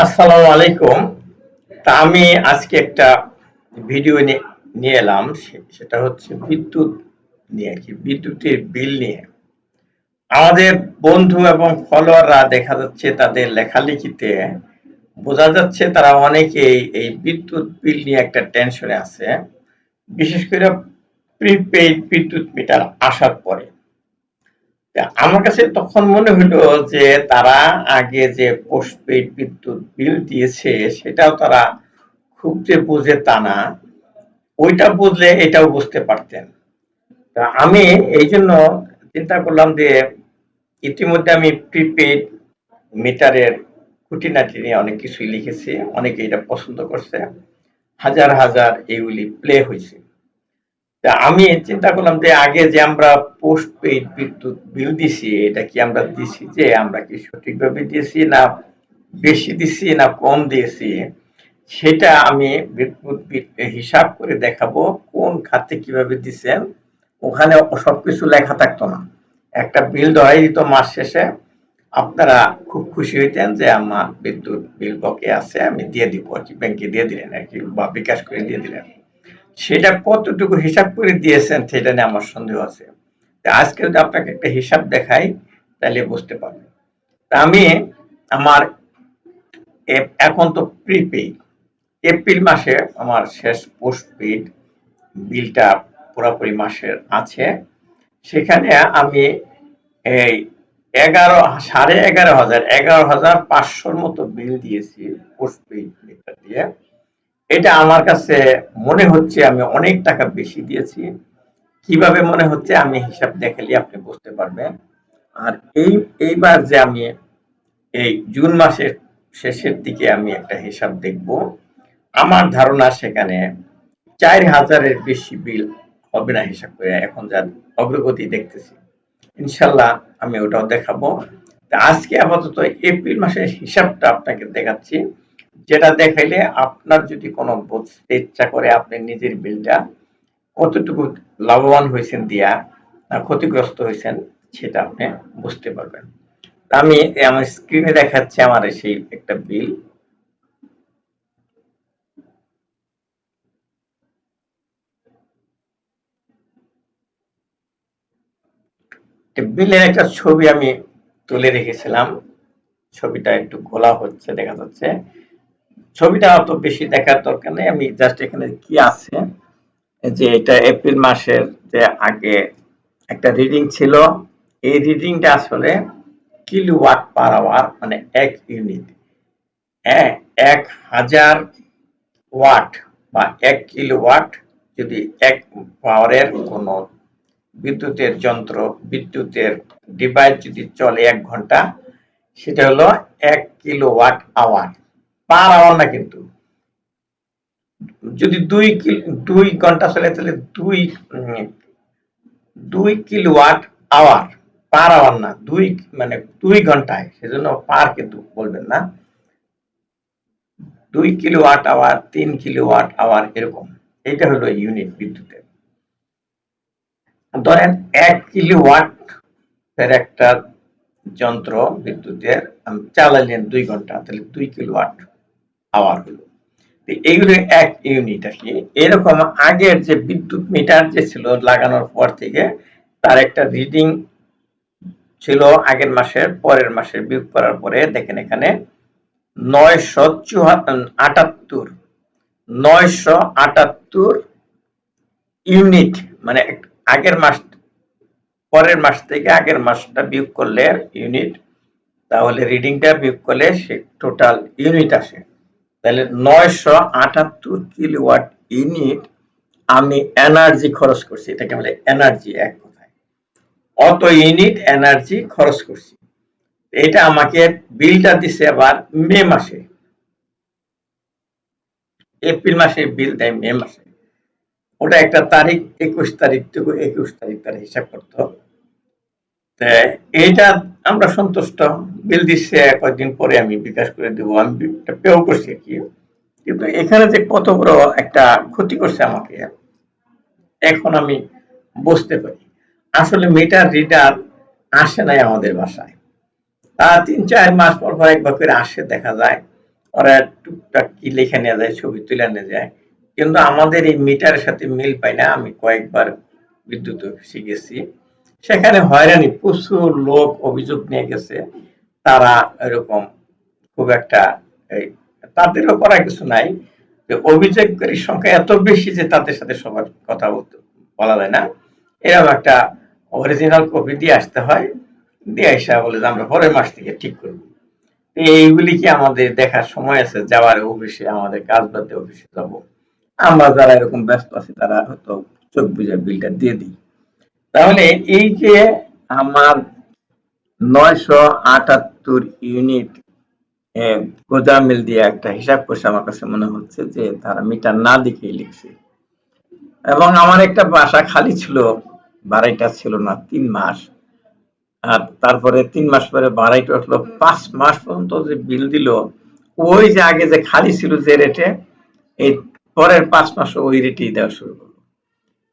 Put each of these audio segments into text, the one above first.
আসসালামু আলাইকুম। তা আমি আজকে একটা ভিডিও নিয়ে এলাম সেটা হচ্ছে বিদ্যুৎ নিয়ে কি, বিদ্যুতের বিল নিয়ে। আমাদের বন্ধু এবং ফলোয়াররা দেখা যাচ্ছে তাদের লেখালেখিতে, বোঝা যাচ্ছে তারা অনেকেই এই বিদ্যুৎ বিল নিয়ে একটা টেনশনে আছে, বিশেষ করে প্রিপেইড বিদ্যুৎ মিটার আসার পরে। আমার কাছে তখন মনে হলো যে তারা আগে যে পোস্টপেড বিদ্যুৎ বিল দিয়েছে, সেটাও তারা খুব যে বোঝে তা না, ওইটা বুঝলে এটাও বুঝতে পারতেন। তা আমি এই জন্য চিন্তা করলাম যে ইতিমধ্যে আমি প্রিপেড মিটারের খুঁটিনাটি নিয়ে অনেক কিছুই লিখেছি অনেকে এটা পছন্দ করছে। হাজার হাজার এইগুলি প্লে হয়েছে। আমি চিন্তা করলাম যে আগে যে আমরা পোস্ট পেইড বিদ্যুৎ বিল দিছি, এটা কি আমরা দিছি যে আমরা কি সঠিকভাবে দিয়েছি না বেশি দিছি না কম দিয়েছি? সেটা আমি বিদ্যুৎ হিসাব করে দেখাবো কোন খাতে কীভাবে দিছেন। ওখানে সবকিছু লেখা থাকতো না। একটা বিল ধরাই দিত মাস শেষে। আপনারা খুব খুশি হইতেন যে আমার বিদ্যুৎ বিল বকে আছে, আমি দিয়ে দিব। আর কি ব্যাংকে দিয়ে দিলেন আর কি বা বিকাশ করে দিয়ে দিলেন? সেটা কতটুকু হিসাব করে দিয়েছেন সেটা নিয়ে আমার সন্দেহ আছে। আজকে যদি আপনাকে একটা হিসাব দেখাই, তাহলে বুঝতে পারবেন। আমি আমার এখন তো প্রিপেইড এপ্রিল মাসে আমার শেষ পোস্টপেড বিলটা পুরোপুরি মাসের আছে। সেখানে আমি এই এগারো, সাড়ে এগারো হাজার এগারো হাজার পাঁচশোর মতো বিল দিয়েছি পোস্টপেড মিটার দিয়ে। এটা আমার কাছে মনে হচ্ছে আমি অনেক টাকা বেশি দিয়েছি। কীভাবে মনে হচ্ছে আমি হিসাব দেখালে আপনি বুঝতে পারবেন। আর এই, এইবার যে আমি এই জুন মাসের শেষের দিকে আমি একটা হিসাব দেখব, আমার ধারণা সেখানে চার হাজারের বেশি বিল হবে না হিসাব করে এখন যা অগ্রগতি দেখতেছি। ইনশাল্লাহ আমি ওটাও দেখাবো। আজকে আপাতত এপ্রিল মাসের হিসাবটা আপনাকে দেখাচ্ছি। যেটা দেখাইলে আপনার যদি কোনো বুঝতে ইচ্ছা করে আপনি নিজের বিলটা কতটুকু লাভবান হয়েছেন দিয়া না ক্ষতিগ্রস্ত হয়েছেন, সেটা আপনি বুঝতে পারবেন। আমি আমার স্ক্রিনে দেখাচ্ছি আমার সেই একটা বিল। বিলের একটা ছবি আমি তুলে রেখেছিলাম। ছবিটা একটু ঘোলা হচ্ছে, দেখা যাচ্ছে। ছবিটা অত বেশি দেখার দরকার নেই, আমি জাস্ট এখানে কি আছে, যে এটা এপ্রিল মাসের যে আগে একটা রিডিং ছিল, এই রিডিংটা আসলে কিলোওয়াট পার আওয়ার মানে এক ইউনিট হ্যাঁ এক হাজার ওয়াট বা এক কিলোওয়াট যদি এক পাওয়ারের কোনো বিদ্যুতের যন্ত্র, বিদ্যুতের ডিভাইস যদি চলে এক ঘণ্টা, সেটা হলো এক কিলোওয়াট আওয়ার পার আওয়ার না কিন্তু। যদি দুই দুই ঘণ্টা চলে, তাহলে দুই দুই কিলোওয়াট আওয়ার পার আওয়ার না, দুই মানে দুই ঘন্টায়, সেজন্য পার কিন্তু বলবেন না। দুই কিলোওয়াট আওয়ার, তিন কিলোওয়াট আওয়ার এরকম এটা হলো ইউনিট বিদ্যুতের। ধরেন এক কিলোওয়াট এর একটা যন্ত্র বিদ্যুতের চালালেন দুই ঘণ্টা, তাহলে দুই কিলোওয়াট আওয়ার হলো। এইগুলো এক ইউনিট আর কি। এরকম আগের যে বিদ্যুৎ মিটার যে ছিল লাগানোর পর থেকে, তার একটা রিডিং ছিল আগের মাসের, পরের মাসের বিয়োগ করার পরে দেখেন এখানে নয়শো আটাত্তর নয়শো আটাত্তর ইউনিট মানে আগের মাস, পরের মাস থেকে আগের মাসটা বিয়োগ করলে ইউনিট তাহলে রিডিংটা বিয়োগ করলে সে টোটাল ইউনিট আসে। তাহলে নয়শো আটাত্তর কিলোওয়াট ইউনিট আমি এনার্জি খরচ করছি। এটাকে বলে এনার্জি এক কথায়। অত ইউনিট এনার্জি খরচ করছি। এটা আমাকে বিলটা দিছে আবার মে মাসে। এপ্রিল মাসে বিল দেয় মে মাসে। ওটা একটা তারিখ, একুশ তারিখ থেকে একুশ তারিখ তার হিসাব করতে হবে। এইটা আমরা সন্তুষ্ট। বিল দিচ্ছে, কয়েকদিন পরে আমি বিকাশ করে দেব। আমি পেও করছি কি। কিন্তু এখানে যে কত বড় একটা ক্ষতি করছে আমাকে, এখন আমি বুঝতে পারি। আসলে মিটার রিডার আসে নাই আমাদের বাসায়। তা তিন, চার মাস পর পর একবার করে আসে, দেখা যায়। ওরা টুকটাক কি লেখা নিয়ে যায়, ছবি তুলে নিয়ে যায়। কিন্তু আমাদের এই মিটারের সাথে মিল পাই না। আমি কয়েকবার বিদ্যুৎ অফিসে গেছি। সেখানে হয়রানি, প্রচুর লোক অভিযোগ নিয়ে গেছে। তারা এরকম খুব একটা এই, তাদেরও করা কিছু নাই। যে অভিযোগকারীর সংখ্যা এত বেশি যে তাদের সাথে সবার কথা বলা যায় না। এরকম একটা অরিজিনাল কপি দিয়ে আসতে হয়। দিয়ে আসা বলে যে, আমরা পরের মাস থেকে ঠিক করব। এইগুলি কি আমাদের দেখার সময় আছে? যাওয়ার অফিসে, আমাদের কাজ বাদে অফিসে যাব। আমরা যারা এরকম ব্যস্ত আছি, তারা হয়তো চোখ বুঝে বিলটা দিয়ে দিই। তাহলে এই যে আমার নয়শো আটাত্তর ইউনিট গোজা মিল দিয়ে একটা হিসাব করছে আমার কাছে মনে হচ্ছে যে তারা মিটার না দেখেই লিখছে। এবং আমার একটা বাসা খালি ছিল ভাড়াইটা ছিল না, তিন মাস। আর তারপরে তিন মাস পরে ভাড়াইটা উঠল, পাঁচ মাস পর্যন্ত যে বিল দিল, ওই যে আগে যে খালি ছিল যে রেটে এই পরের পাঁচ মাস ওই রেটেই দেওয়া শুরু করল।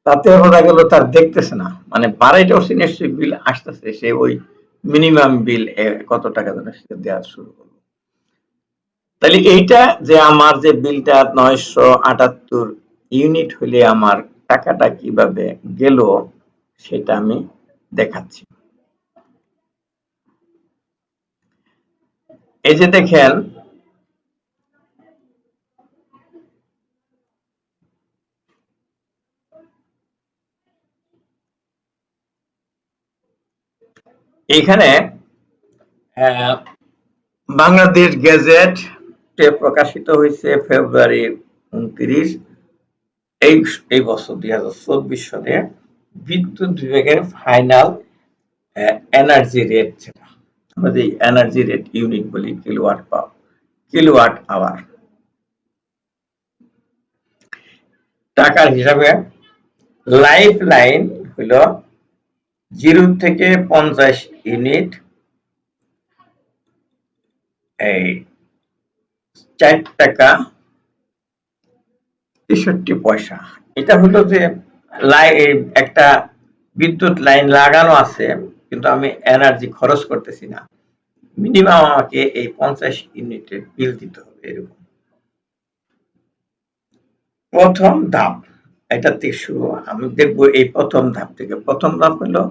তাতে বোঝা গেল তার দেখতেছে না। মানে বাড়াইটা উঠছে নিশ্চয়ই বিল আসতেছে, সে ওই মিনিমাম বিল কত টাকা যেন সে দেওয়া শুরু করল। তাহলে এইটা যে আমার যে বিলটা নয়শো আটাত্তর ইউনিট হলে আমার টাকাটা কীভাবে গেল, সেটা আমি দেখাচ্ছি। এই যে দেখেন এখানে বাংলাদেশ গেজেট প্রকাশিত হয়েছে ফেব্রুয়ারি উনত্রিশ, এই এই বছর দুই হাজার চব্বিশ সালে বিদ্যুৎ বিভাগের ফাইনাল এনার্জি রেট যেটা। আমরা যে এনার্জি রেট ইউনিট বলি কিলোওয়াট পাওয়ার কিলোওয়াট আওয়ার টাকার হিসাবে লাইফ লাইন হলো জিরো থেকে পঞ্চাশ ইউনিট, এই চার টাকা তেষট্টি পয়সা। এটা হলো যে একটা বিদ্যুৎ লাইন লাগানো আছে, কিন্তু আমি এনার্জি খরচ করতেছি না। মিনিমাম আমাকে এই পঞ্চাশ ইউনিটের বিল দিতে হবে এরকম। প্রথম ধাপ। এটা থেকে শুরু আমি দেখব এই প্রথম ধাপ থেকে। প্রথম ধাপ হলো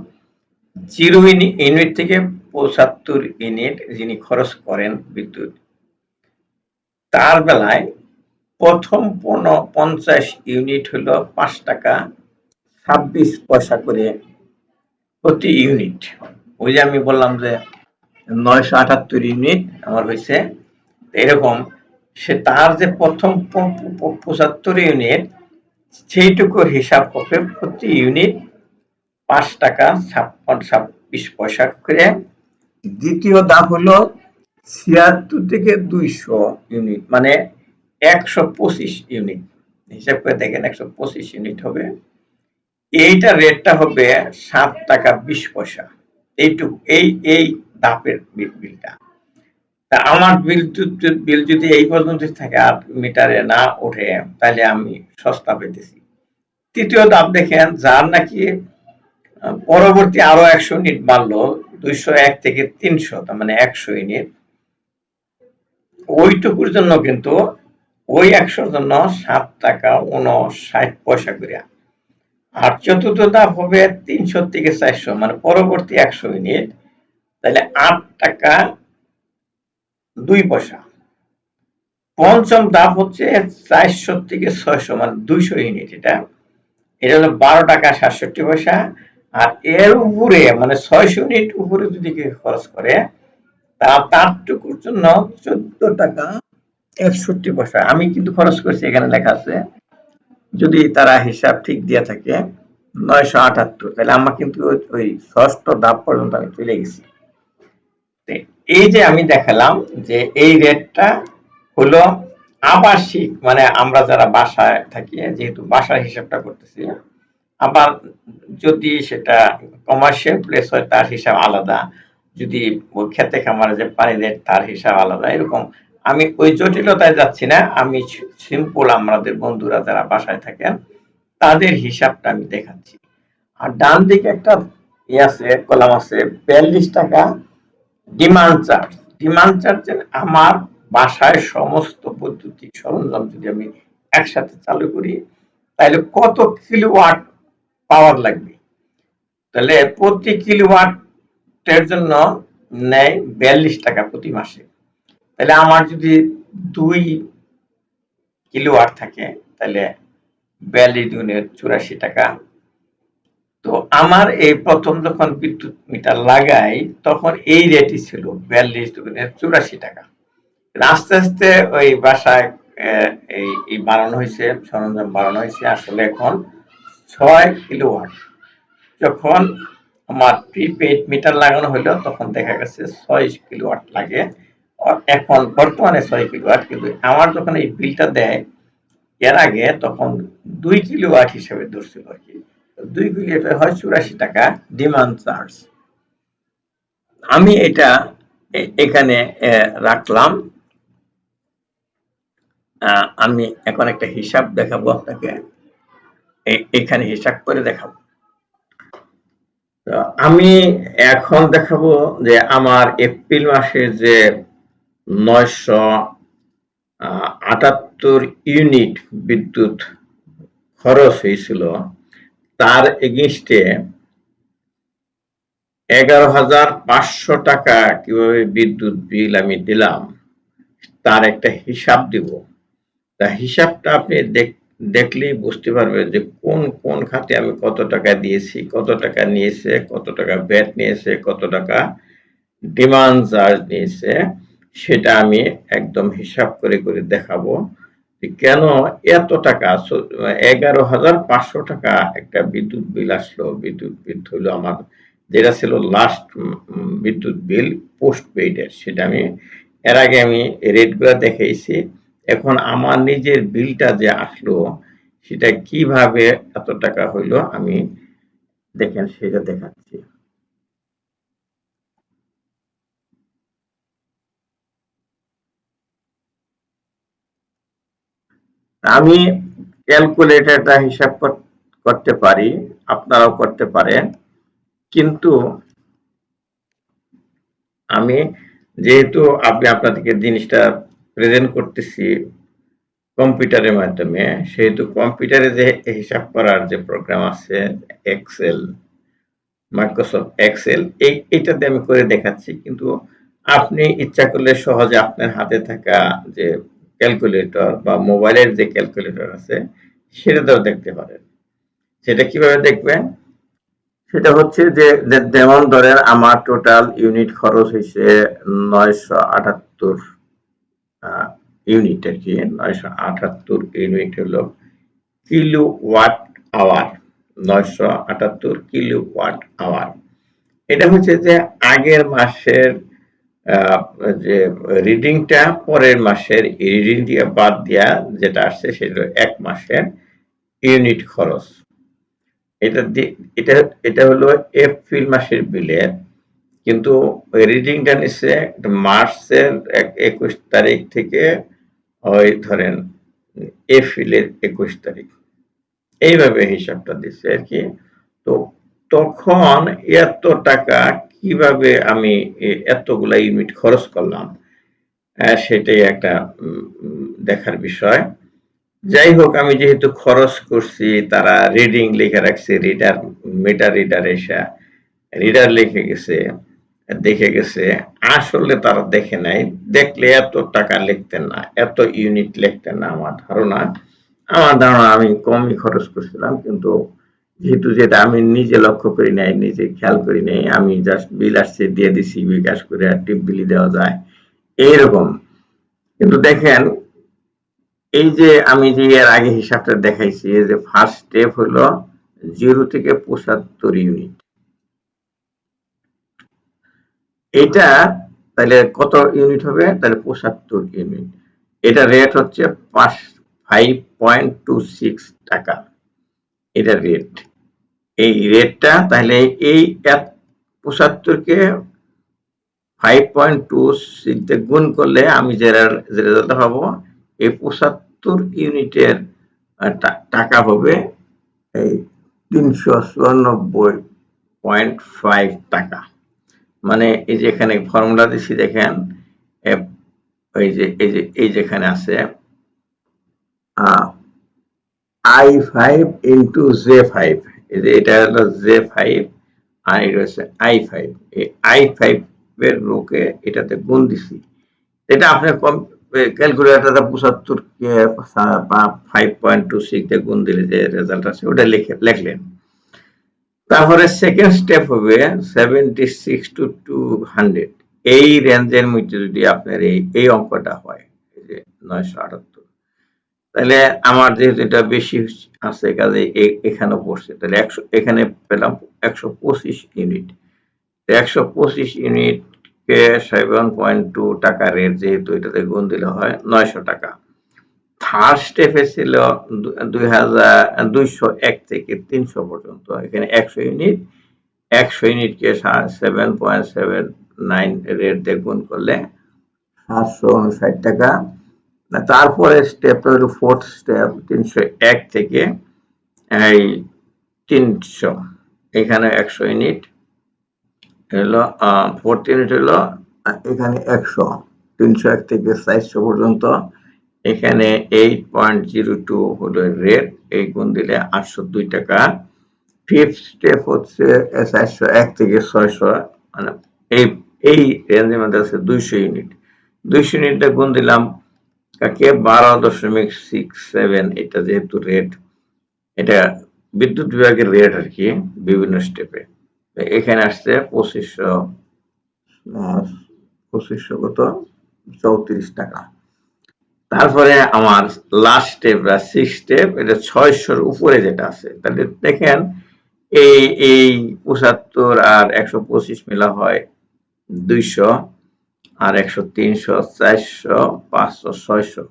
জিরো ইউনিট থেকে পঁচাত্তর ইউনিট যিনি খরচ করেন বিদ্যুৎ। তার বেলায় প্রথম পঞ্চাশ ইউনিট হলো পাঁচ টাকা ছাব্বিশ পয়সা করে প্রতি ইউনিট। ওই যে আমি বললাম যে নয়শো আটাত্তর ইউনিট আমার হয়েছে। এরকম সে তার যে প্রথম পঁচাত্তর ইউনিট সেইটুকুর হিসাব হবে প্রতি ইউনিট পাঁচ টাকা ছাপ্পান্ন ছাব্বিশ পয়সা করে। দ্বিতীয় দাম হলো ছিয়াত্তর থেকে দুইশো ইউনিট মানে একশো পঁচিশ ইউনিট। হিসাব করে দেখেন একশো পঁচিশ ইউনিট হবে। এইটা রেটটা হবে সাত টাকা বিশ পয়সা। এইটুকু, এই এই দাপের বিলটা। তা আমার বিল বিল যদি এই পর্যন্ত থাকে আর মিটারে না ওঠে, তাহলে আমি সস্তা পেতেছি। তৃতীয় দাপ দেখেন, যার নাকি পরবর্তী আরও একশো ইউনিট বাড়লো, দুইশো এক থেকে তিনশো, তার মানে একশো ইউনিট। ওইটুকুর জন্য কিন্তু ওই একশোর জন্য সাত টাকা উনষাট পয়সা করে আর চতুর্থ ধাপ হবে তিনশো থেকে চারশো মানে পরবর্তী একশো ইউনিট, তাহলে আট টাকা দুই পয়সা। পঞ্চম ধাপ হচ্ছে চারশো থেকে ছয়শো মানে দুইশো ইউনিট এটা। এটা হলো বারো টাকা সাতষট্টি পয়সা। আর এর উপরে মানে ছয়শো ইউনিট উপরে যদি কেউ খরচ করে, তা তারটুকুর জন্য চোদ্দ টাকা একষট্টি পয়সা। আমি কিন্তু খরচ করছি, এখানে লেখা আছে। যদি তারা হিসাব ঠিক দিয়ে থাকে, নয়শো আটাত্তর। তাহলে আমার কিন্তু ওই ষষ্ঠ ধাপ পর্যন্ত আমি চলে গেছি। এই যে আমি দেখালাম যে এই রেটটা হলো আবাসিক মানে আমরা যারা বাসায় থাকি, যেহেতু বাসার হিসাবটা করতেছি, আবার যদি সেটা কমার্শিয়াল প্লেস হয়, তার হিসাব আলাদা। যদি খেতে খামারে যে পানি দেয়, তার হিসাব আলাদা। এরকম আমি ওই জটিলতায় যাচ্ছি না। আমি সিম্পল আমাদের বন্ধুরা যারা বাসায় থাকেন, তাদের হিসাবটা আমি দেখাচ্ছি। আর ডান দিকে একটা ইয়ে আছে, কলাম আছে, বিয়াল্লিশ টাকা ডিমান্ড চার্জ ডিমান্ড চার্জ আমার বাসায় সমস্ত বৈদ্যুতিক সরঞ্জাম যদি আমি একসাথে চালু করি, তাহলে কত কিলোওয়াট পাওয়ার লাগবে? তাহলে প্রতি কিলোওয়াটের জন্য নেয় বিয়াল্লিশ টাকা প্রতি মাসে। তাহলে আমার যদি দুই কিলোওয়াট থাকে, তাহলে বিয়াল্লিশ দুগুণে চুরাশি টাকা তো আমার এই প্রথম যখন বিদ্যুৎ মিটার লাগাই, তখন এই রেটই ছিল বিয়াল্লিশ দুগুণে চুরাশি টাকা। আস্তে আস্তে ওই বাসায় এই এই বাড়ানো হয়েছে, সরঞ্জাম বাড়ানো হয়েছে, আসলে এখন ছয় কিলোওয়াট। যখন আমার প্রিপেড মিটার লাগানো হলো, তখন দেখা গেছে ছয় কিলোওয়াট লাগে। এখন বর্তমানে ছয় কিলোওয়াট, কিন্তু আমার যখন এই বিলটা দেয়, এর আগে তখন দুই কিলোওয়াট হিসেবে ধরছিল আর কি। দুই কিলোওয়াট হয় চুরাশি টাকা ডিমান্ড চার্জ আমি এটা এখানে রাখলাম। আমি এখন একটা হিসাব দেখাবো আপনাকে। এখানে হিসাব করে দেখাবো। আমি এখন দেখাবো যে আমার এপ্রিল মাসে যে নয়শো আটাত্তর ইউনিট বিদ্যুৎ খরচ হয়েছিল তার এগেনস্টে এগারো হাজার পাঁচশো টাকা কীভাবে বিদ্যুৎ বিল আমি দিলাম, তার একটা হিসাব দিব। তা হিসাবটা আপনি দেখলেই বুঝতে পারবেন যে কোন কোন খাতে আমি কত টাকা দিয়েছি, কত টাকা নিয়েছে, কত টাকা ব্যাট নিয়েছে, কত টাকা ডিমান্ড চার্জ নিয়েছে, সেটা আমি একদম হিসাব করে করে দেখাবো। কেন এত টাকা? এগারো হাজার পাঁচশো টাকা একটা বিদ্যুৎ বিল আসলো। বিদ্যুৎ বিল হলো আমার, যেটা ছিল লাস্ট বিদ্যুৎ বিল পোস্ট পেইডের সেটা আমি, এর আগে আমি রেটগুলো দেখাইছি। এখন আমার নিজের বিলটা যে আসলো, সেটা কীভাবে এত টাকা হইল আমি দেখেন, সেটা দেখাচ্ছি। আমি ক্যালকুলেটরটা হিসাব করতে পারি, আপনারাও করতে পারেন। কিন্তু আমি যেহেতু আপনি আপনাদেরকে জিনিসটা প্রেজেন্ট করতেছি কম্পিউটারের মাধ্যমে, সেহেতু কম্পিউটারে যে হিসাব করার যে প্রোগ্রাম আছে এক্সেল মাইক্রোসফট এক্সেল এই এটাতে আমি করে দেখাচ্ছি। কিন্তু আপনি ইচ্ছা করলে সহজে আপনার হাতে থাকা যে ক্যালকুলেটর বা মোবাইলের যে ক্যালকুলেটর আছে, সেটাতেও দেখতে পারেন। সেটা কীভাবে দেখবেন? সেটা হচ্ছে যে যেমন ধরেন আমার টোটাল ইউনিট খরচ হয়েছে নয়শো আটাত্তর ইউনিট আর কি, নয়শো আটাত্তর ইউনিট হলো কিলো ওয়াট আওয়ার নয়শো আটাত্তর কিলো ওয়াট আওয়ার এটা হচ্ছে যে আগের মাসের যে রিডিংটা পরের মাসের রিডিং দিয়ে বাদ দেওয়া যেটা আসছে সেটা এক মাসের ইউনিট খরচ। এটা এটা এটা হলো এপ্রিল মাসের বিলের কিন্তু রিডিংটা নিচ্ছে মার্চের এক- একুশ তারিখ থেকে ওই ধরেন এপ্রিলের একুশ তারিখ। এইভাবে হিসাবটা দিচ্ছে আর কি। তো তখন এত টাকা কীভাবে আমি এতগুলা ইউনিট খরচ করলাম সেটাই একটা দেখার বিষয়। যাই হোক, আমি যেহেতু খরচ করছি, তারা রিডিং লিখে রাখছে রিডার মিটার রিডার এসে রিডার লিখে গেছে, দেখে গেছে। আসলে তারা দেখে নাই, দেখলে এত টাকা লিখতেন না, এত ইউনিট লিখতেন না, আমার ধারণা। আমার ধারণা আমি কমই খরচ করছিলাম, কিন্তু যেহেতু যেটা আমি নিজে লক্ষ্য করি নাই, নিজে খেয়াল করি নাই, আমি জাস্ট বিল আসছে, দিয়ে দিছি, বিকাশ করে আর টিপ বিলি দেওয়া যায়, এইরকম। কিন্তু দেখেন, এই যে আমি যে এর আগে হিসাবটা দেখাইছি যে ফার্স্ট স্টেপ হলো জিরো থেকে পঁচাত্তর ইউনিট এটা তাহলে কত ইউনিট হবে? তাহলে পঁচাত্তর ইউনিট এটা রেট হচ্ছে পাঁচ ফাইভ পয়েন্ট টু সিক্স টাকা। এটা রেট এই রেটটা তাহলে এই পঁচাত্তরকে ফাইভ পয়েন্ট টু সিক্স গুণ করলে আমি যে রেজাল্ট পাবো, এই পঁচাত্তর ইউনিটের টাকা হবে এই তিনশো চুরানব্বই পয়েন্ট ফাইভ টাকা। মানে এই যে এখানে ফর্মুলা দিচ্ছি দেখেন এই যে এই যে, এই যেখানে আছে I five into J five এই যে এটা হলো জে ফাইভ আর এটা হচ্ছে আই ফাইভ এই আই ফাইভ এর রোকে এটাতে গুণ দিছি। এটা আপনার কম ক্যালকুলেটারে পঁচাত্তর কে ফাইভ পয়েন্ট টু সিক্স দিয়ে গুণ দিলে যে রেজাল্ট আছে ওটা লিখে, লিখলেন। তারপরে সেকেন্ড স্টেপ হবে seventy six to two hundred এই রেঞ্জের মধ্যে যদি আপনার এই এই অঙ্কটা হয় যে নয়শো আটাত্তর তাহলে আমার যেহেতু এটা বেশি আছে, কাজে এখানে পড়ছে, তাহলে একশো, এখানে পেলাম একশো পঁচিশ ইউনিট। একশো পঁচিশ ইউনিট কে সেভেন পয়েন্ট টু টাকা রেট যেহেতু এটাতে গুণ দিলে হয় নয়শো টাকা। থার্ড স্টেপে ছিল দুই হাজার, দুইশো এক থেকে তিনশো পর্যন্ত, এখানে একশো ইউনিট। একশো ইউনিটকে seven point seven nine rate দিয়ে গুণ করলে সাতশো উনষাট টাকা। তারপরে স্টেপটা হলো ফোর্থ স্টেপ তিনশো এক থেকে এই তিনশো। এখানে একশো ইউনিট হলো ফোর্থ ইউনিট হলো এখানে একশো। তিনশো এক থেকে চারশো পর্যন্ত। এখানে এইট পয়েন্ট জিরো টু হলো রেট এই গুণ দিলে আটশো দুই টাকা। ফিফথ স্টেপ হচ্ছে চারশো এক থেকে ছয়শো মানে এই এই রেঞ্জের মধ্যে আছে দুইশো ইউনিট দুইশো ইউনিটটা গুণ দিলাম কাকে? বারো দশমিক সিক্স সেভেন এটা যেহেতু রেট এটা বিদ্যুৎ বিভাগের রেট আর কি, বিভিন্ন স্টেপে এখানে আসছে পঁচিশশো পঁচিশশো কত? চৌত্রিশ টাকা। তারপরে আমার লাস্ট স্টেপ বা সিক্স স্টেপ এটা ছয়শোর উপরে যেটা আছে। তাহলে দেখেন, এই এই পঁচাত্তর আর একশো পঁচিশ মেলা হয় দুইশো। আর একশো তিনশো, চারশো, পাঁচশো, ছয়শো।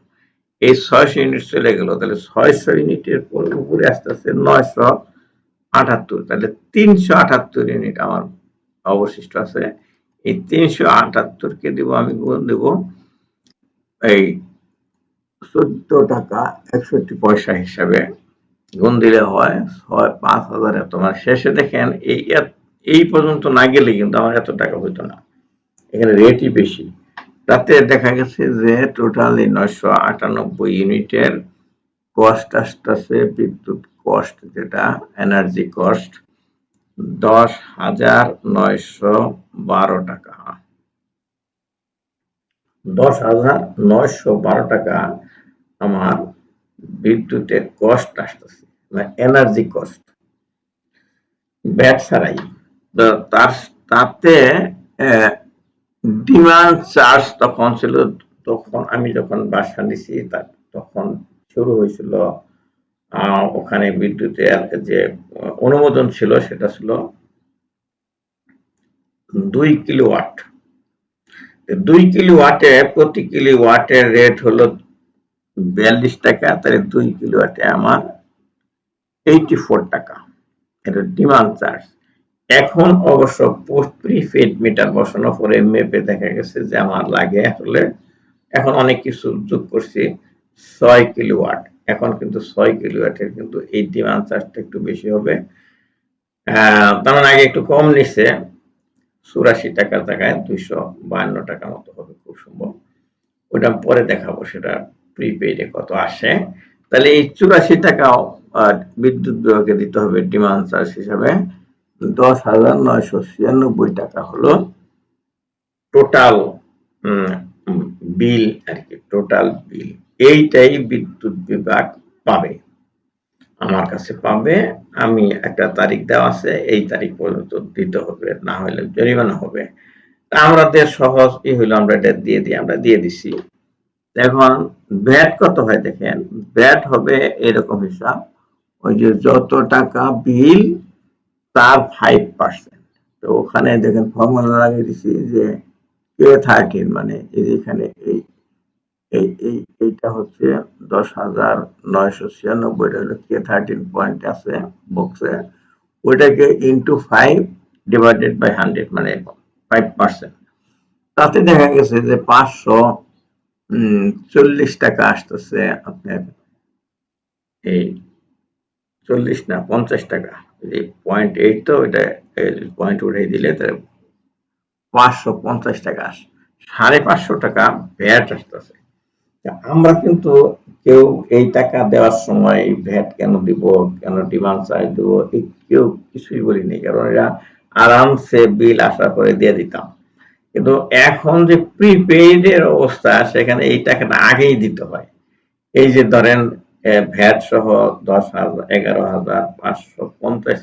এই ছয়শো ইউনিট চলে গেল, তাহলে ছয়শো ইউনিটের উপরে আসতে আসতে নয়শো আটাত্তর, তাহলে তিনশো আটাত্তর ইউনিট আমার অবশিষ্ট আছে। এই তিনশো আটাত্তরকে দেবো, আমি গুণ দেব এই চোদ্দ টাকা একষট্টি পয়সা হিসাবে। গুণ দিলে হয় ছয়, পাঁচ হাজার। এত মানে শেষে দেখেন, এই এই পর্যন্ত না গেলে কিন্তু আমার এত টাকা হইতো না। এখানে রেটই বেশি। তাতে দেখা গেছে যে টোটালি নয়শো আটানব্বই ইউনিটের কস্ট আসতেছে, বিদ্যুৎ কস্ট যেটা এনার্জি কস্ট দশ হাজার নয়শো বারো টাকা। দশ হাজার নয়শো বারো টাকা আমার বিদ্যুতের কস্ট আসতেছে মানে এনার্জি কস্ট ব্যাট ছাড়াই। তার, তাতে ডিমান্ড চার্জ তখন ছিল, তখন আমি যখন বাসা নিছি তখন শুরু হয়েছিল ওখানে বিদ্যুতের যে, অনুমোদন ছিল সেটা ছিল দুই কিলো ওয়াট দুই কিলো ওয়াটে প্রতি কিলো ওয়াটের রেট হলো বিয়াল্লিশ টাকা, তাহলে দুই কিলো ওয়াটে আমার এইটি ফোর টাকা। এটা ডিমান্ড চার্জ। এখন অবশ্য পোস্ট প্রিপেড মিটার বসানোর পরে মেপে দেখা গেছে যে আমার লাগে আসলে এখন অনেক কিছু যোগ করছি ছয় কিলোওয়াট এখন কিন্তু ছয় কিলোওয়াটের কিন্তু এই ডিমান্ড চার্জটা একটু বেশি হবে। তার মানে আগে একটু কম নিচ্ছে। চুরাশি টাকার জায়গায় দুইশো বান্ন টাকা মতো হবে খুব সম্ভব। ওটা পরে দেখাবো সেটা প্রিপেইডে কত আসে। তাহলে এই চুরাশি টাকাও বিদ্যুৎ বিভাগে দিতে হবে ডিমান্ড চার্জ হিসাবে। দশ হাজার নয়শো ছিয়ানব্বই টাকা হলো টোটাল বিল আর কি টোটাল বিল। এইটাই বিদ্যুৎ বিভাগ পাবে। আমার কাছে পাবে, আমি একটা তারিখ দেওয়া আছে, এই তারিখ পর্যন্ত দিতে হবে, না হলে জরিমানা হবে। তা আমাদের সহজ ই হইল আমরা এটা দিয়ে দিই, আমরা দিয়ে দিছি। এখন ব্যাট কত হয় দেখেন? ব্যাট হবে এরকম হিসাব, ওই যে যত টাকা বিল তার ফাইভ পার্সেন্ট তো ওখানে দেখেন ফর্মুলা লাগিয়ে দিছি যে কে থার্টিন মানে এখানে এই এই এই, এইটা হচ্ছে দশ হাজার নয়শো ছিয়ানব্বইটা হলো কে থার্টিন পয়েন্ট আছে বক্সে ওইটাকে into five divided by hundred মানে ফাইভ পার্সেন্ট তাতে দেখা গেছে যে পাঁচশো চল্লিশ টাকা আসতেছে আপনার এই চল্লিশ না পঞ্চাশ টাকা। এই পঞ্চাশ টাকা সাড়ে পাঁচশো টাকা আমরা কিন্তু কেউ এই টাকা দেওয়ার সময় ভ্যাট কেন দিব, কেন ডিমান্ড চার্জ দিব কেউ কিছুই বলিনি। কারণ এরা আরামসে বিল আশা করে দিয়ে দিতাম। কিন্তু এখন যে প্রিপেইড এর অবস্থা, সেখানে এই টাকাটা আগেই দিতে হয়। এই যে ধরেন ভ্যাট সহ দশ হাজার, এগারো হাজার পাঁচশো পঞ্চাশ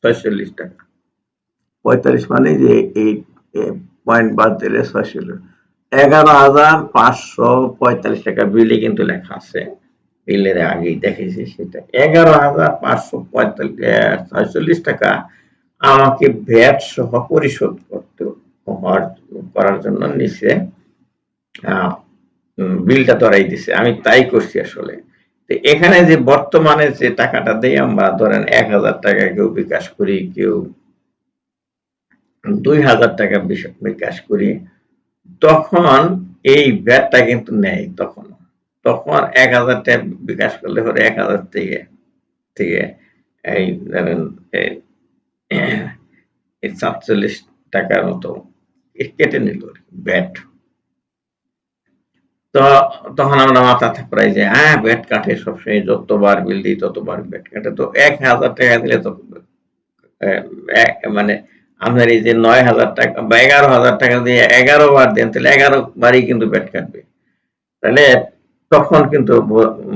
ছয়চল্লিশ টাকা। পঁয়তাল্লিশ মানে যে এই পয়েন্ট বাদ দিলে ছয়চল্লিশ। এগারো হাজার পাঁচশো পঁয়তাল্লিশ টাকা বিলে কিন্তু লেখা আছে। বিলের আগেই দেখেছি সেটা। এগারো হাজার পাঁচশো পঁয়তাল্লিশ ছয়চল্লিশ টাকা আমাকে ভ্যাট সহ পরিশোধ করতে করার জন্য নিচে বিলটা ধরাই দিছে। আমি তাই করছি আসলে। এখানে যে বর্তমানে যে টাকাটা দেই আমরা, ধরেন এক হাজার টাকা কেউ বিকাশ করি, কেউ দুই হাজার টাকা বিকাশ করি, তখন এই ভ্যাটটা কিন্তু নেয় তখন। তখন এক হাজার টাকা বিকাশ করলে পরে এক হাজার থেকে থেকে এই ধরেন সাতচল্লিশ টাকার মতো কেটে নিল ব্যাট। তো তখন আমরা মাথা থাকরাই যে হ্যাঁ ব্যাট কাটে সবসময় যতবার বিল দিই ততবার ব্যাট কাটে তো এক হাজার টাকা দিলে তো মানে আপনার এই যে নয় হাজার টাকা বা এগারো হাজার টাকা দিয়ে এগারো বার দেন, তাহলে এগারো বারই কিন্তু ব্যাট কাটবে। তাহলে তখন কিন্তু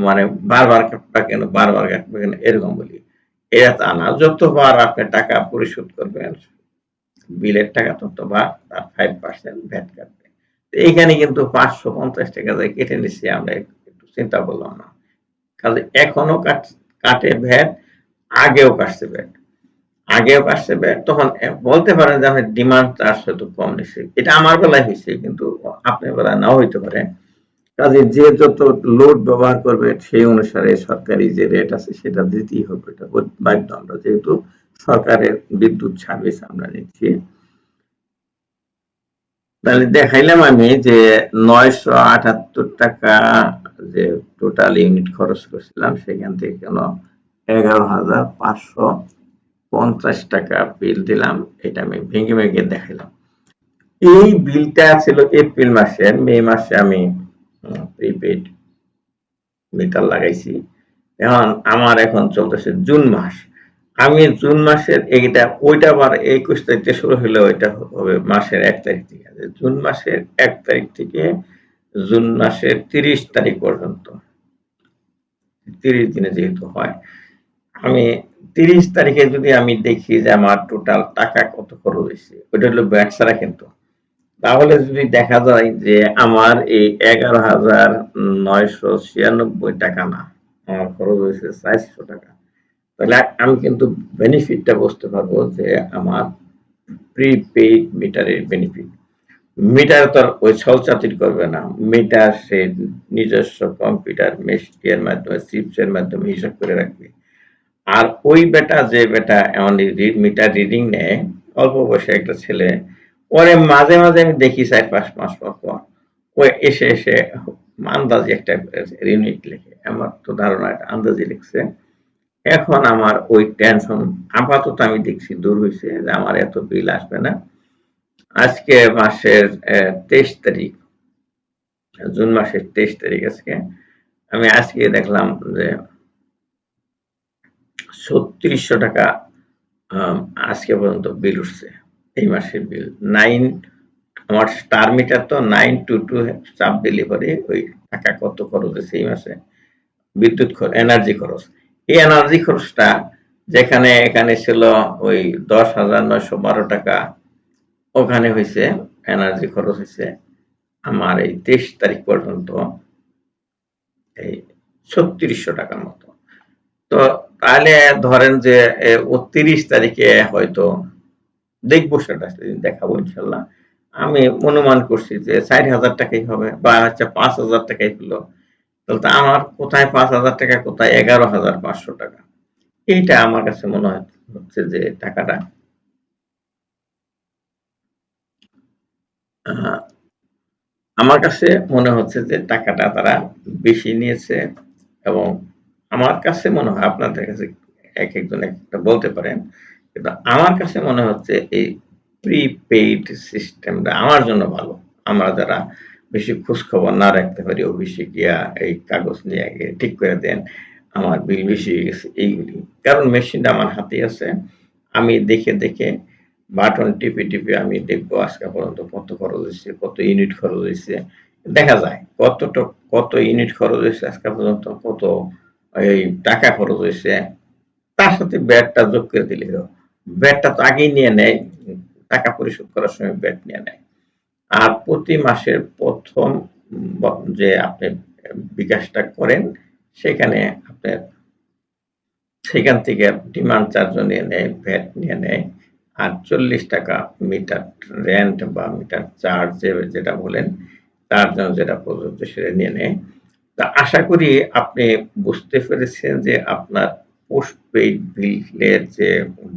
মানে বারবার কাটবে কেন? বারবার কাটবে কেন? এরকম বলি। এটা তা না, যতবার আপনি টাকা পরিশোধ করবেন, বিলের টাকা ততবার, তার ফাইভ পার্সেন্ট ভ্যাট কাটবে। এইখানে কিন্তু পাঁচশো পঞ্চাশ টাকা দিয়ে কেটে নিচ্ছি আমরা একটু চিন্তা করলাম না। কাজে এখনও কাটে ভ্যাট, আগেও কাটছে ভ্যাট। আগেও কাটছে ভ্যাট, তখন বলতে পারেন যে আপনি ডিমান্ড চার্জ হয়তো কম নিচ্ছে এটা আমার বেলায় হয়েছে, কিন্তু আপনার বেলায় নাও হইতে পারে। কাজে যে যত লোড ব্যবহার করবে, সেই অনুসারে সরকারি যে রেট আছে, সেটা দিতেই হবে। এটা বাধ্য আমরা যেহেতু সরকারের বিদ্যুৎ সার্ভিস আমরা নিচ্ছি। তাহলে দেখাইলাম আমি যে নয়শো আটাত্তর টাকা যে টোটাল ইউনিট খরচ করছিলাম, সেখান থেকে কেন এগারো হাজার পাঁচশো পঞ্চাশ টাকা বিল দিলাম, এটা আমি ভেঙে ভেঙে দেখাইলাম। এই বিলটা ছিল এপ্রিল মাসের মে মাসে আমি প্রিপেড মিটার লাগাইছি। এখন আমার এখন চলতেছে জুন মাস। আমি জুন মাসের এইটা, ওইটা আবার একুশ তারিখে শুরু হলে ওইটা হবে মাসের এক তারিখ থেকে। জুন মাসের এক তারিখ থেকে জুন মাসের তিরিশ তারিখ পর্যন্ত। তিরিশ দিনে যেহেতু হয়, আমি তিরিশ তারিখে যদি আমি দেখি যে আমার টোটাল টাকা কত খরচ হয়েছে, ওইটা হলো ব্যাট ছাড়া কিন্তু। তাহলে যদি দেখা যায় যে আমার এই এগারো হাজার নয়শো ছিয়ানব্বই টাকা না, আমার খরচ হয়েছে চারশো টাকা। তাহলে আমি কিন্তু বেনিফিটটা বুঝতে পারব যে আমার প্রিপেইড মিটারের বেনিফিট মিটার তো ওই ছলচাতির করবে না। মিটার সে নিজস্ব কম্পিউটার মেশিনের মাধ্যমে চিপসের মাধ্যমে হিসাব করে রাখবে। আর ওই বেটা যে বেটা এমন মিটার রিডিং নেয়, অল্প বয়সে একটা ছেলে পরে মাঝে মাঝে আমি দেখি চার পাঁচ মাস পর পর, ও এসে এসে আন্দাজি একটা ইউনিট লেখে। আমার তো ধারণা একটা আন্দাজি লিখছে। এখন আমার ওই টেনশন আপাতত আমি দেখছি দূর হয়েছে যে আমার এত বিল আসবে না। আজকে মাসের তেইশ তারিখ, জুন মাসের তেইশ তারিখ আজকে। আমি আজকে দেখলাম যে ছত্রিশশো টাকা আজকে পর্যন্ত বিল উঠছে, এই মাসের বিল নাইন আমার স্টার মিটার তো নাইন টু টু চাপ ডেলিভারি ওই টাকা কত খরচ হয়েছে এই মাসে? বিদ্যুৎ এনার্জি খরচ। এই এনার্জি খরচটা যেখানে এখানে ছিল ওই দশ হাজার নয়শো বারো টাকা, ওখানে হয়েছে এনার্জি খরচ হয়েছে আমার এই তেইশ তারিখ পর্যন্ত এই ছত্রিশশো টাকার মতো। তো তাহলে ধরেন যে ও তিরিশ তারিখে হয়তো দেখব সেটা দেখাবো ইনশাল্লাহ। আমি অনুমান করছি যে চার হাজার টাকাই হবে বা হচ্ছে পাঁচ হাজার টাকাই হলো। তাহলে আমার কোথায় পাঁচ হাজার টাকা, কোথায় এগারো হাজার পাঁচশো টাকা? এইটা আমার কাছে মনে হচ্ছে যে টাকাটা। আমার কাছে মনে হচ্ছে যে টাকাটা তারা বেশি নিয়েছে এবং আমার কাছে মনে হয়, আপনাদের কাছে এক একজন একটা বলতে পারেন, কিন্তু আমার কাছে মনে হচ্ছে এই প্রিপেইড সিস্টেমটা আমার জন্য ভালো। আমরা যারা বেশি খোঁজ খবর না রাখতে পারি, অফিসে গিয়া এই কাগজ নিয়ে আগে ঠিক করে দেন, আমার বিল বেশি হয়ে গেছে, এইগুলি। কারণ মেশিনটা আমার হাতে আছে, আমি দেখে দেখে বাটন টিপে টিপে আমি দেখব আজকে পর্যন্ত কত খরচ হয়েছে, কত ইউনিট খরচ হয়েছে। দেখা যায় কতটা, কত ইউনিট খরচ হয়েছে আজকে পর্যন্ত, কত এই টাকা খরচ হয়েছে। তার সাথে ব্যাটটা যোগ করে দিলে ব্যাটটা তো আগেই নিয়ে নেয়, টাকা পরিশোধ করার সময় ব্যাট নিয়ে নেয়। আর প্রতি মাসের প্রথম যে আপনি বিকাশটা করেন, সেখানে আপনার, সেখান থেকে ডিমান্ড চার্জ নিয়ে নেয় ভ্যাট নিয়ে নেয়। আর চল্লিশ টাকা মিটার রেন্ট বা মিটার চার্জ যেটা বলেন, তার জন্য যেটা প্রযোজ্য সেটা নিয়ে নেয়। তা আশা করি আপনি বুঝতে পেরেছেন যে আপনার পোস্টপেইড বিলের যে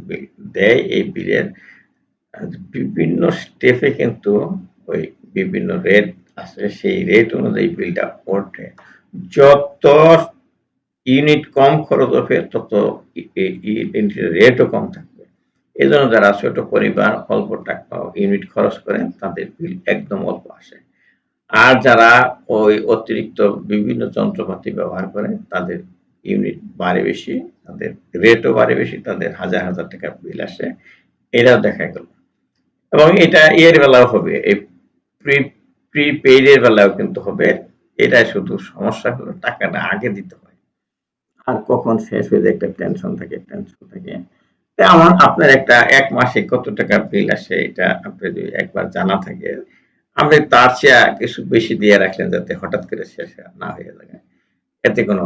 বিল দেয় এই বিলের বিভিন্ন স্টেপে কিন্তু ওই বিভিন্ন রেট আছে, সেই রেট অনুযায়ী বিলটা ওঠে। যত ইউনিট কম খরচ হবে, তত ইউনিটের রেটও কম থাকবে। এই জন্য যারা ছোট পরিবার, অল্প টাকা ইউনিট খরচ করেন তাদের বিল একদম অল্প আসে। আর যারা ওই অতিরিক্ত বিভিন্ন যন্ত্রপাতি ব্যবহার করে, তাদের ইউনিট বাড়ে বেশি, তাদের রেটও বাড়ে বেশি, তাদের হাজার হাজার টাকা বিল আসে। এটাও দেখা গেল। এবং এটা এর বেলাও হবে, এই প্রি প্রিপেইডের বেলাও কিন্তু হবে। এটা শুধু সমস্যা হলো টাকাটা আগে দিতে হয়। আর কখন শেষ হয়ে যায় একটা টেনশন থাকে টেনশন থাকে। আমার, আপনার একটা এক মাসে কত টাকা বিল আসে, এটা আপনার যদি একবার জানা থাকে। আপনি তার চেয়ে কিছু বেশি দিয়ে রাখলেন যাতে হঠাৎ করে শেষ না হয়ে যায়। এতে কোনো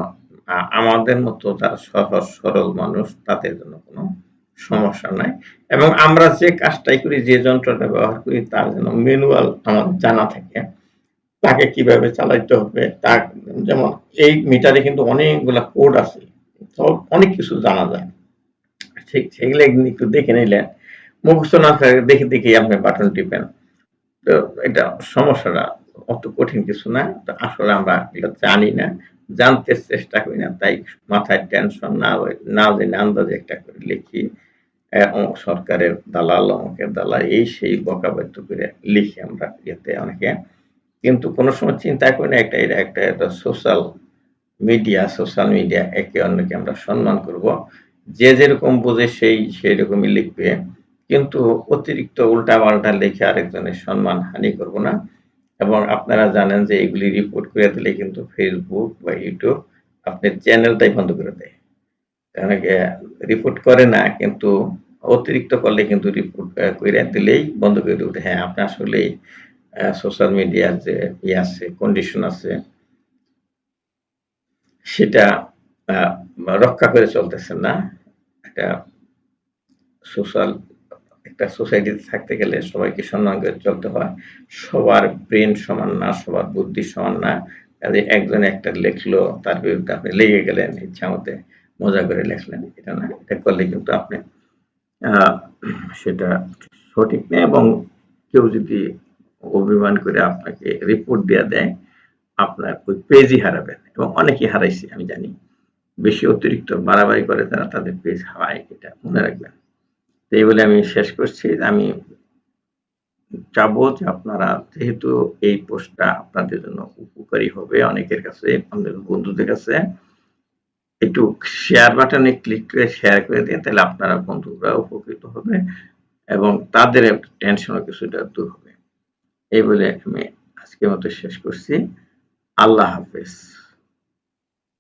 আমাদের মতো যারা সহজ, সরল মানুষ, তাদের জন্য কোনো সমস্যা নাই। এবং আমরা যে কাজটাই করি, যে যন্ত্রটা ব্যবহার করি, তার জন্য ম্যানুয়াল আমাদের জানা থাকে। তাকে কীভাবে চালাইতে হবে তা যেমন এই মিটারে কিন্তু অনেকগুলা কোড আছে অনেক কিছু জানা যায়। ঠিক সেগুলো একটু দেখে নিলেন। মুখস্থ না থাকে দেখে দেখে আপনি বাটন টিপেন। তো এটা সমস্যাটা অত কঠিন কিছু না, তো আসলে আমরা এটা জানি না, জানতে চেষ্টা করি না, তাই মাথায় টেনশন না না জেনে আন্দাজে একটা করে লিখি। অমুক সরকারের দালাল, অমুকের দালাল, এই সেই বকাবাদ্য করে লিখি আমরা ইয়েতে অনেকে। কিন্তু কোনো সময় চিন্তা করি না, একটা এটা একটা একটা সোশ্যাল মিডিয়া সোশ্যাল মিডিয়া একে অন্যকে আমরা সম্মান করব। যে যেরকম বোঝে সেই সেই রকমই লিখবে। কিন্তু অতিরিক্ত উল্টা পাল্টা লিখে আরেকজনের সম্মান হানি করব না। এবং আপনারা জানেন যে এগুলি রিপোর্ট করে দিলে কিন্তু ফেসবুক বা ইউটিউব আপনার চ্যানেলটাই বন্ধ করে দেয়। রিপোর্ট করে না, কিন্তু অতিরিক্ত করলে কিন্তু রিপোর্ট করে দিলেই বন্ধ করে দেবে। হ্যাঁ আপনি আসলে সোশ্যাল মিডিয়ার যে ইয়ে আছে কন্ডিশন আছে, সেটা রক্ষা করে চলতেছেন না। একটা সোশ্যাল একটা সোসাইটিতে থাকতে গেলে সবাইকে সম্মান করে চলতে হয়। সবার ব্রেন সমান না, সবার বুদ্ধি সমান না। কাজে একজন একটা লেখলো, তার বিরুদ্ধে আপনি লেগে গেলেন ইচ্ছা মতে মজা করে লেখলেন, এটা না, এটা করলে কিন্তু আপনি সেটা সঠিক নেই এবং কেউ যদি অভিমান করে আপনাকে রিপোর্ট দেওয়া দেয়, আপনার ওই পেজই হারাবেন এবং অনেকেই হারাইছে, আমি জানি। বেশি অতিরিক্ত বাড়াবাড়ি করে তারা তাদের পেজ হারায়, এটা মনে রাখবেন। তো এই বলে আমি শেষ করছি। আমি চাবো যে আপনারা, যেহেতু এই পোস্টটা আপনাদের জন্য উপকারী হবে অনেকের কাছে, আমাদের বন্ধুদের কাছে একটু শেয়ার বাটনে ক্লিক করে শেয়ার করে দিন তাহলে আপনারা বন্ধুরা উপকৃত হবে এবং তাদের একটা টেনশনও কিছুটা দূর হবে। এই বলে আমি আজকের মতো শেষ করছি। আল্লাহ হাফেজ।